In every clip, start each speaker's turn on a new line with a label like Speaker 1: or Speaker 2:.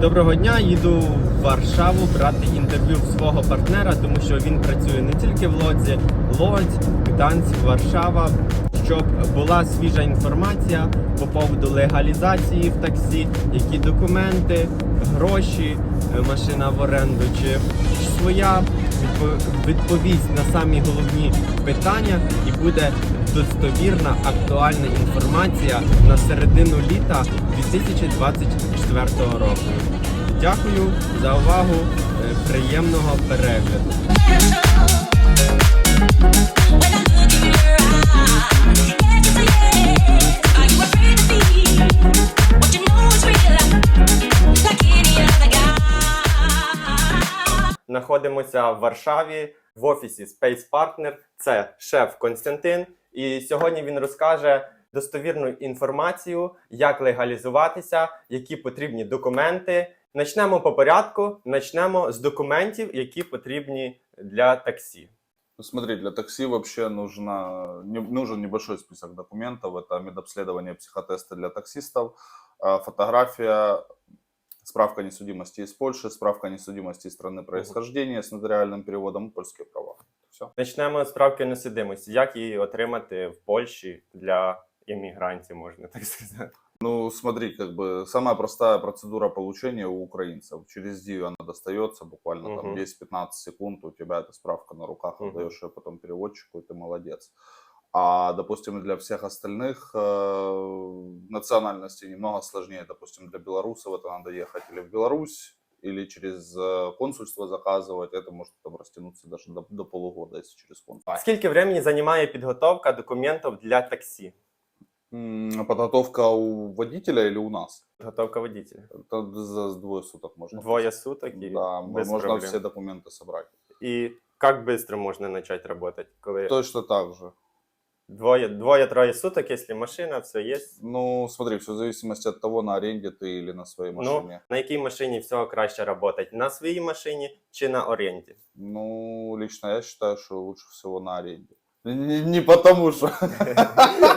Speaker 1: Доброго дня, їду в Варшаву брати інтерв'ю в свого партнера, тому що він працює не тільки в Лодзі, Лодзь, Гданськ, Варшава, щоб була свіжа інформація по поводу легалізації в таксі, які документи, гроші, е, машина в оренду чи своя відпо- відповість на самі головні питання і буде достовірна актуальна інформація на середину літа 2024 року. Дякую за увагу. е, Приємного перегляду. Знаходимося в Варшаві в офісі Space Partner. Це шеф Константин. І сьогодні він розкаже достовірну інформацію, як легалізуватися, які потрібні документи. Почнемо по порядку. Почнемо з документів, які потрібні для таксі.
Speaker 2: Ну, Смотри, для такси вообще нужно, не- нужен небольшой список документов. Это медобследование, психотесты для таксистов, а, фотография, справка о несудимости из Польши, справка о несудимости из страны происхождения с нотариальным переводом и польские права. Все.
Speaker 1: Почнемо з справки несудимості. Як її отримати в Польщі для іммігрантів, можна так сказати.
Speaker 2: Ну, смотри, как бы самая простая процедура получения у украинцев. Через ДИЮ она достается буквально там
Speaker 1: Мгм.
Speaker 2: 10-15 секунд, у тебя эта справка на руках,
Speaker 1: Мгм.
Speaker 2: отдаешь ее потом переводчику, и ты молодец. А, допустим, для всех остальных э, национальностей немного сложнее. Допустим, для белорусов это надо ехать или в Беларусь, или через э, консульство заказывать. Это может там растянуться даже до, до полугода, если через консульство.
Speaker 1: Скільки времени займає підготовка документів для таксі?
Speaker 2: М, Подготовка у водителя или у нас?
Speaker 1: Підготовка водителя.
Speaker 2: Это за двое суток можно.
Speaker 1: Двоє суток і
Speaker 2: Да,
Speaker 1: без
Speaker 2: можно
Speaker 1: проблем.
Speaker 2: все документы собрать.
Speaker 1: І як швидко можна почати працювати? Коли
Speaker 2: Точно так же.
Speaker 1: Двоє, двое-трое суток, если машина, все есть.
Speaker 2: Ну, смотри, все в зависимости от того, на аренде ты или на своей
Speaker 1: Ну,
Speaker 2: машине.
Speaker 1: на якій машині всього краще работать? На своїй машині чи на оренді?
Speaker 2: Ну, лично я считаю, что лучше всего на аренде. Не, не потому что...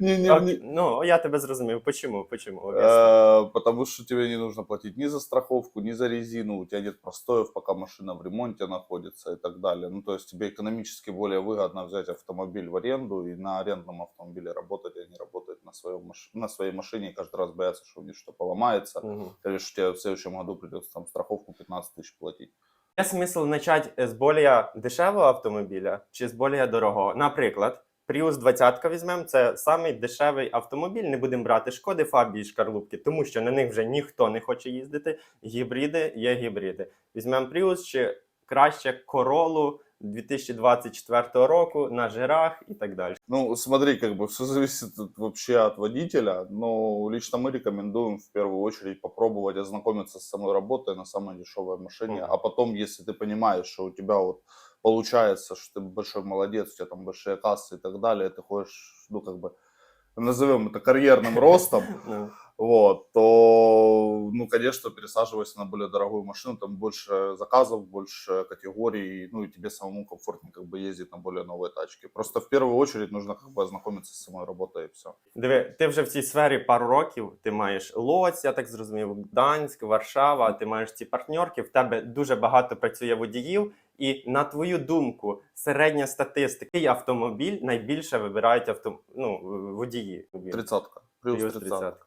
Speaker 2: Не- не-
Speaker 1: Ок,
Speaker 2: не-
Speaker 1: Ну, я тебе зрозумів. Почому? Почому?
Speaker 2: Э, Потому что тебе не нужно платить ни за страховку, ни за резину, у тебя нет простоев, пока машина в ремонте находится и так далее. Ну, то есть тебе экономически более выгодно взять автомобиль в аренду и на арендном автомобиле работать, а не работать на, своем маш... на своей машине и каждый раз бояться, что у них что поломается.
Speaker 1: Мгм.
Speaker 2: Или что тебе в следующем году придется там страховку 15 тысяч платить.
Speaker 1: Є смисл почати з більш дешевого автомобіля чи з більш дорогого? Наприклад, Prius 20 візьмемо, це самий дешевий автомобіль. Не будемо брати шкоди, фабії, шкарлупки, тому що на них вже ніхто не хоче їздити. Гібриди є гібриди. Візьмемо Prius чи краще Королу 2024 року на жирах і так далі.
Speaker 2: Ну, смотри, как бы все зависит от- вообще от водителя, но лично мы рекомендуем в первую очередь попробовать ознакомиться с самой работой на самой дешевой машине,
Speaker 1: Мгм.
Speaker 2: а потом, если ты понимаешь, что у тебя вот получается, что ты большой молодец, у тебя там большие кассы и так далее, ты хочешь, ну, как бы, назовем это карьерным ростом,
Speaker 1: Ну,
Speaker 2: вот, то, ну, конечно, пересаживайся на более дорогую машину, там больше заказов, больше категорий, ну, и тебе самому комфортнее как бы ездить на более новые тачки. Просто в первую очередь нужно как бы ознакомиться с самой работой и все.
Speaker 1: Диви, ти вже в цій сфері пару років. Ти маєш Лоць, я так зрозумів, Гданськ, Варшава. Ти маєш ці партнерки. В тебе дуже багато працює водіїв. І на твою думку, середня статистика, який автомобіль найбільше вибирають авто... ну, водії.
Speaker 2: Тридцатка. Плюс
Speaker 1: Плюс
Speaker 2: тридцатка.
Speaker 1: 30.
Speaker 2: Да.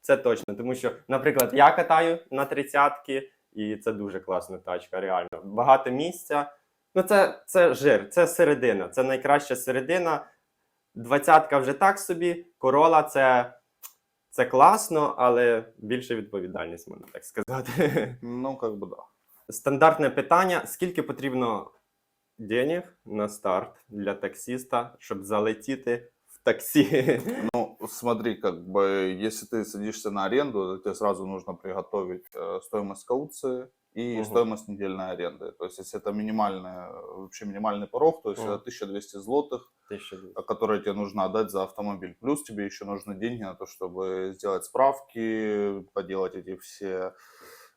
Speaker 1: Це точно, тому що, наприклад, я катаю на тридцятки, і це дуже класна тачка, реально. Багато місця. Ну, це, це жир, це середина, це найкраща середина. Двадцятка вже так собі, корола це, це класно, але більше відповідальність, можна так сказати.
Speaker 2: Ну, как бы да.
Speaker 1: Стандартне питання: скільки потрібно денег на старт для таксіста, щоб залетіти в таксі?
Speaker 2: Ну, смотри, как бы, если ты садишься на аренду, то тебе сразу нужно приготовить э, стоимость кауции и
Speaker 1: Мгм.
Speaker 2: стоимость недельной аренды. То есть, если это минимальная, вообще минимальный порог, то есть
Speaker 1: Мгм.
Speaker 2: это 1200 злотых,
Speaker 1: Тисяча
Speaker 2: а, которые тебе нужно отдать за автомобиль. Плюс тебе еще нужны деньги на то, чтобы сделать справки, поделать эти все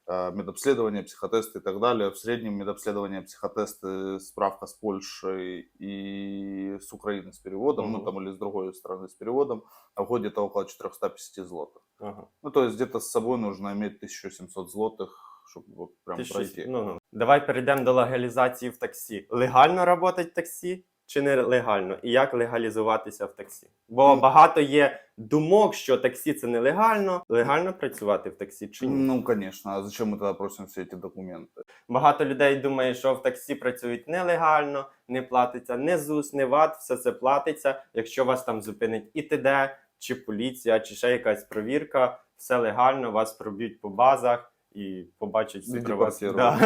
Speaker 2: медобследования, психотесты и так далее. В среднем медобследование, психотесты, справка с Польшей и с Украины с переводом, ну
Speaker 1: Мгм.
Speaker 2: там или с другой страны с переводом, входит около 450 злотых.
Speaker 1: Ага.
Speaker 2: Ну, то есть где-то с собой нужно иметь 1700 злотых, чтобы вот прям
Speaker 1: Ти щось-
Speaker 2: пройти.
Speaker 1: Ну, ну. Давай перейдемо до легалізації в таксі. Легально працювати в таксі чи не легально? І як легалізуватися в таксі? Бо
Speaker 2: Ну.
Speaker 1: багато є думок, що таксі це нелегально. Легально працювати в таксі чи ні?
Speaker 2: Ну, конечно. А зачем мы тогда просим все эти документы?
Speaker 1: Багато людей думає, що в таксі працюють нелегально, не платиться не ЗУС, не ВАТ, все це платиться. Якщо вас там зупинить ІТД, чи поліція, чи ще якась провірка, все легально, вас проб'ють по базах і побачать
Speaker 2: І
Speaker 1: про вас.
Speaker 2: депортирують.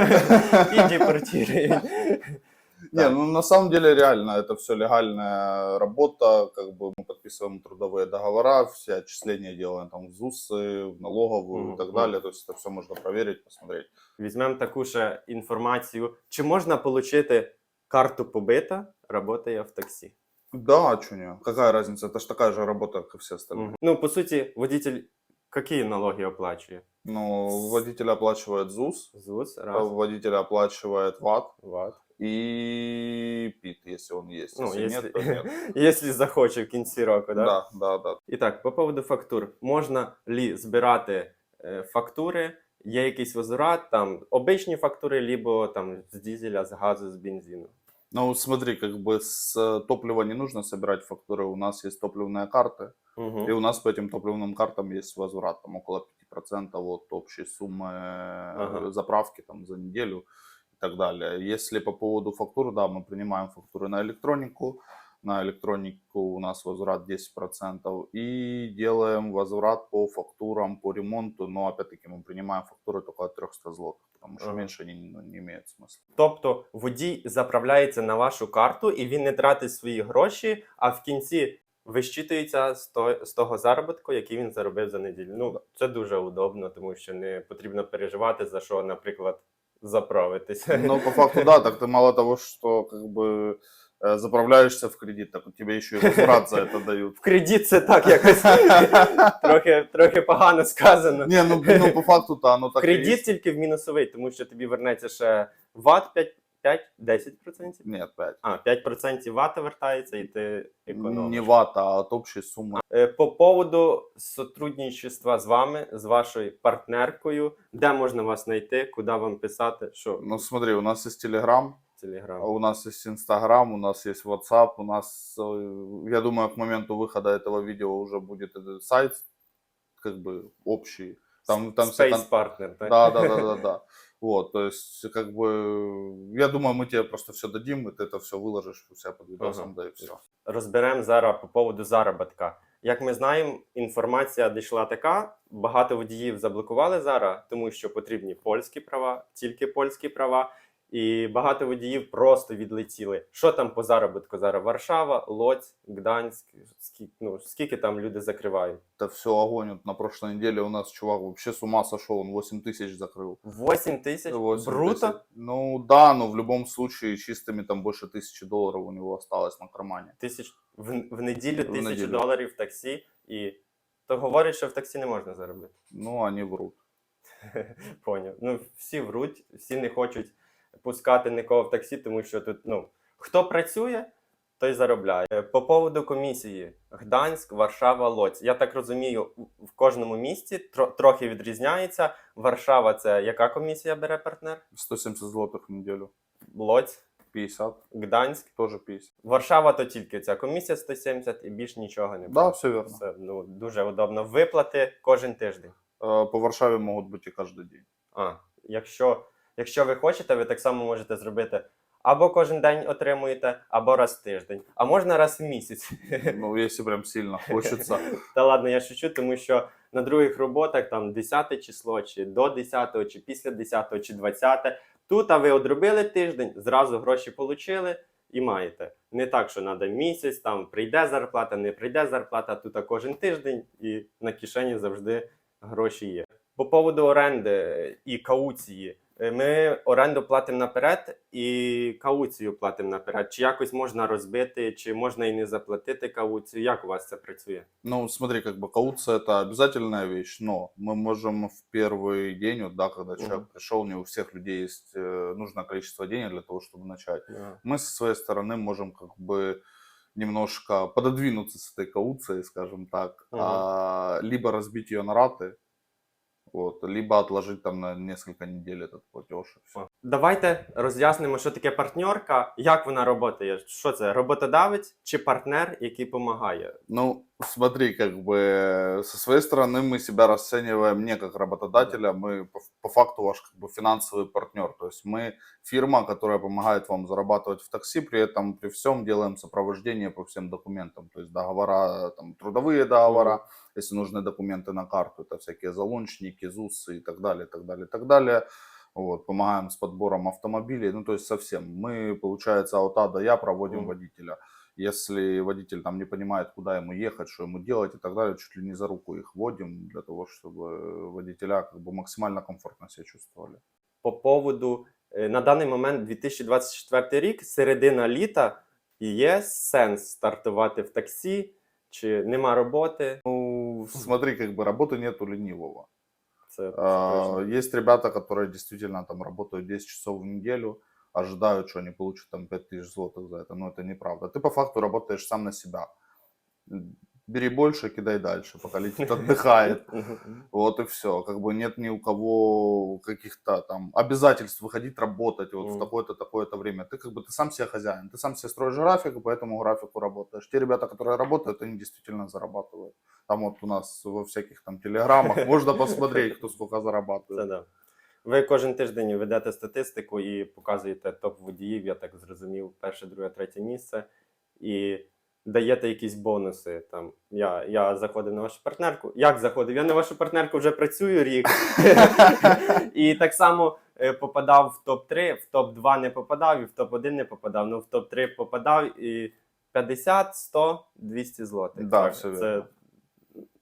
Speaker 1: Да. І депортують.
Speaker 2: Не, ну на самом деле реально это все легальная работа, как бы мы подписываем трудовые договора, все отчисления делаем там в ЗУСы, в налоговую
Speaker 1: Мгм,
Speaker 2: и так
Speaker 1: мгм.
Speaker 2: далее, то есть это все можно проверить, посмотреть.
Speaker 1: Візьмемо таку ще інформацію. Чи можна отримати карту побита, працює в таксі?
Speaker 2: Да, а чё не? Какая разница? Это же такая же работа, как и все остальные.
Speaker 1: Мгм. Ну, по суті, водитель які налоги оплачує?
Speaker 2: Ну, водитель оплачивает ЗУС,
Speaker 1: ЗУС,
Speaker 2: а
Speaker 1: раз,
Speaker 2: водитель оплачивает ВАТ
Speaker 1: ВАТ.
Speaker 2: и ПИТ, если он есть.
Speaker 1: Ну,
Speaker 2: если,
Speaker 1: если,
Speaker 2: нет, то нет.
Speaker 1: если захоче в кінці року, да?
Speaker 2: Да, да, да.
Speaker 1: І так, по поводу фактур. Можна лі збирати е, фактури, є якийсь возврат, там обичні фактури, либо там з дизеля, з газу, з бензину.
Speaker 2: Ну, смотри, как бы с э, топлива не нужно собирать фактуры, у нас есть топливные карты,
Speaker 1: Угу.
Speaker 2: и у нас по этим топливным картам есть возврат, там около 5% от общей суммы э,
Speaker 1: Ага.
Speaker 2: заправки там за неделю и так далее. Если по поводу фактур, да, мы принимаем фактуры на электронику, на электронику у нас возврат 10% и делаем возврат по фактурам по ремонту, но опять-таки мы принимаем фактуры только от 300 злотых, потому что
Speaker 1: Ага.
Speaker 2: меньше они ну, не имеют смысла.
Speaker 1: Тобто водій заправляється на вашу карту і він не тратить свої гроші, а в кінці вищитується з, то, з того заробітку, який він заробив за неділю. Ну, це дуже удобно, тому що не потрібно переживати за що, наприклад, заправитися.
Speaker 2: Ну, по факту, да, так ты мало того, что как бы э, заправляешься в кредит, так тебе еще и возврат за это дают.
Speaker 1: В кредит це так якось трохи, трохи погано сказано.
Speaker 2: Не, ну, ну по факту-то оно так и
Speaker 1: Кредит
Speaker 2: есть.
Speaker 1: тільки в мінусовий, тому що тобі вернеться ще ват 5, 5 10%.
Speaker 2: Нет, 5.
Speaker 1: А, 5% вата вертається, і ти економиш.
Speaker 2: Не вата, а от общей суммы.
Speaker 1: Е, По поводу сотрудничества з вами, з вашою партнеркою, де можна вас знайти, куди вам писати, що
Speaker 2: Ну, смотри, у нас есть Telegram,
Speaker 1: Телеграм.
Speaker 2: у нас есть Instagram, у нас есть WhatsApp, у нас, э, я думаю, к моменту выхода этого видео уже будет этот сайт, как бы общий. Там, там все
Speaker 1: Space
Speaker 2: кон-
Speaker 1: Partner, так?
Speaker 2: Да, да, да, да, да. Вот, то есть, как бы, я думаю, мы тебе просто все дадим, и ты это все выложишь у себя под видосом,
Speaker 1: Ага.
Speaker 2: да и все.
Speaker 1: Розберемо зараз по поводу заробітка. Як ми знаємо, інформація дійшла така: багато водіїв заблокували зараз, тому що потрібні польські права, тільки польські права. І багато водіїв просто відлетіли. Що там по заробітку зараз? Варшава, Лоць, Гданськ. Скільки, ну, скільки там люди закривають?
Speaker 2: Это все огонь. Вот на прошлой неделе у нас чувак вообще с ума сошел, он 8 тысяч закрыл.
Speaker 1: 8 тисяч?
Speaker 2: 8
Speaker 1: Бруто?
Speaker 2: тысяч. Ну да, но в любом случае чистыми там больше тысячи долларов у него осталось на кармане.
Speaker 1: Тисяч в, в неділю
Speaker 2: В
Speaker 1: тисячу
Speaker 2: неділю.
Speaker 1: доларів в таксі, і то говорять, що в таксі не можна заробити.
Speaker 2: Ну, они врут.
Speaker 1: Поняв. Ну, всі вруть, всі не хочуть пускати нікого в таксі, тому що тут, ну, хто працює, той заробляє. Е, По поводу комісії: Гданськ, Варшава, Лоць. Я так розумію, в- в кожному місті тро- трохи відрізняється. Варшава це яка комісія бере партнер?
Speaker 2: 170 злотых в неделю.
Speaker 1: Лоць,
Speaker 2: 50,
Speaker 1: Гданськ.
Speaker 2: тоже 50.
Speaker 1: Варшава то тільки ця комісія 170 і більш нічого не
Speaker 2: Да,
Speaker 1: бере.
Speaker 2: все верно.
Speaker 1: Це ну, дуже удобно. Виплати кожен тиждень.
Speaker 2: Э, По Варшаве могут быть и каждый день.
Speaker 1: А, якщо, якщо ви хочете, ви так само можете зробити або кожен день отримуєте, або раз в тиждень, а можна раз в місяць.
Speaker 2: Ну, если прям сильно хочется.
Speaker 1: Та ладно, я шучу, тому що на других роботах там 10 число, чи до 10, чи після 10, чи 20. Тут а ви одробили тиждень, зразу гроші отримали і маєте. Не так, що треба місяць, там прийде зарплата, не прийде зарплата, тут а кожен тиждень і на кишені завжди гроші є. По поводу оренди і кауції. Е, Ми оренду платимо наперед і кауцію платимо наперед. Чи якось можна розбити, чи можна і не заплатити кауцію? Як у вас це працює?
Speaker 2: Ну, смотри, как бы кауция это обязательная вещь, но мы можем в первый день, вот, да, когда человек
Speaker 1: Мгм.
Speaker 2: пришел, не у всех людей есть э, нужное количество денег для того, чтобы начать. Мы со своей стороны можем как бы немножко пододвинуться с этой кауцией, скажем так,
Speaker 1: Ага.
Speaker 2: а, либо разбить ее на раты, вот, либо отложить там на несколько недель этот платеж. и всё.
Speaker 1: Давайте роз'яснимо, що таке партнерка, як вона працює. Що це? Роботодавець чи партнер, який допомагає?
Speaker 2: Ну, смотри, как бы со своей стороны мы себя расцениваем не как работодателя, мы по, по факту ваш как бы финансовый партнер. То есть мы фирма, которая помогает вам зарабатывать в такси, при этом при всем делаем сопровождение по всем документам. То есть договора, там, трудовые договора, если нужны документы на карту, это всякие залончники, ЗУСы и так далее, так далее, так далее. Вот, помогаем с подбором автомобилей, ну то есть совсем. Мы, получается, от А до Я проводим
Speaker 1: Мгм.
Speaker 2: водителя. Если водитель там не понимает, куда ему ехать, что ему делать и так далее, чуть ли не за руку их водим для того, чтобы водителя как бы максимально комфортно себя чувствовали.
Speaker 1: По поводу е, на даний момент 2024 рік, середина літа, і є сенс стартувати в таксі, чи нема роботи?
Speaker 2: Смотри, как бы работы нету ленивого.
Speaker 1: Це
Speaker 2: А. Есть ребята, которые действительно там работают 10 часов в неделю, ожидают, что они получат там 5000 злотых за это, но это неправда. Ты по факту работаешь сам на себя М, Бери больше, кидай дальше, пока летит, отдыхает.
Speaker 1: Мгм.
Speaker 2: Вот и все. Как бы нет ни у кого каких-то там обязательств выходить работать вот
Speaker 1: Мгм.
Speaker 2: в такое-то, такое-то время. Ты как бы ты сам себе хозяин, ты сам себе строишь график, и по этому графику работаешь. Те ребята, которые работают, они действительно зарабатывают. Там вот у нас во всяких там телеграммах можно посмотреть, кто сколько
Speaker 1: Це
Speaker 2: зарабатывает.
Speaker 1: да. Ви кожен тиждень ведете статистику і показуєте топ водіїв, я так зрозумів, перше, друге, третє місце. І даєте якісь бонуси. Там я, я заходив на вашу партнерку. Як заходив? Я на вашу партнерку вже працюю рік. і так само е, попадав в топ-3, в топ-2 не попадав, і в топ-1 не попадав. Ну в топ-3 попадав і 50, 100, 200 злотих. Так, це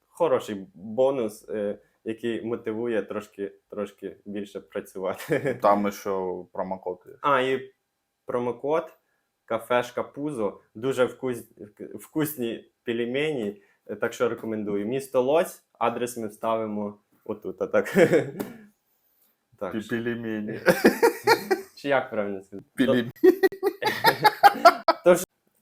Speaker 1: хороший бонус, е, який мотивує трошки, трошки більше працювати.
Speaker 2: Там еще промокод есть.
Speaker 1: А, і промокод кафешка Пузо. Дуже вкус... вкусні пельмені, е, так що рекомендую. Місто Лось, адрес ми вставимо отут. А так. так.
Speaker 2: Пельмени.
Speaker 1: Чи як правильно сказати?
Speaker 2: Пельмени.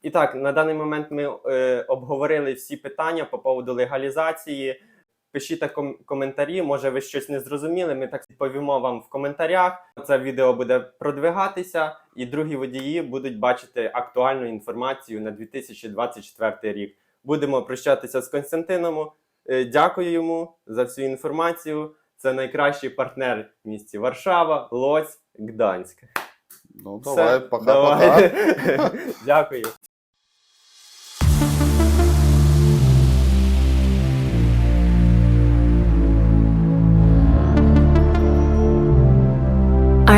Speaker 1: І так, на даний момент ми е, обговорили всі питання по поводу легалізації. Пишіть ком- коментарі, може ви щось не зрозуміли. Ми так відповімо вам в коментарях. Це відео буде продвигатися, і другі водії будуть бачити актуальну інформацію на 2024 рік. Будемо прощатися з Константином. Е, Дякую йому за всю інформацію. Це найкращий партнер в місті Варшава, Лоць, Гданськ.
Speaker 2: Ну
Speaker 1: Все,
Speaker 2: давай, пока-пока.
Speaker 1: Дякую.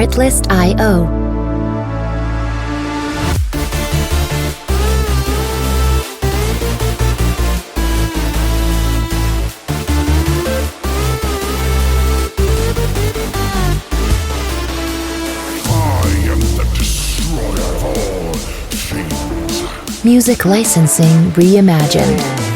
Speaker 3: Setlist.io.
Speaker 4: Music Licensing Reimagined.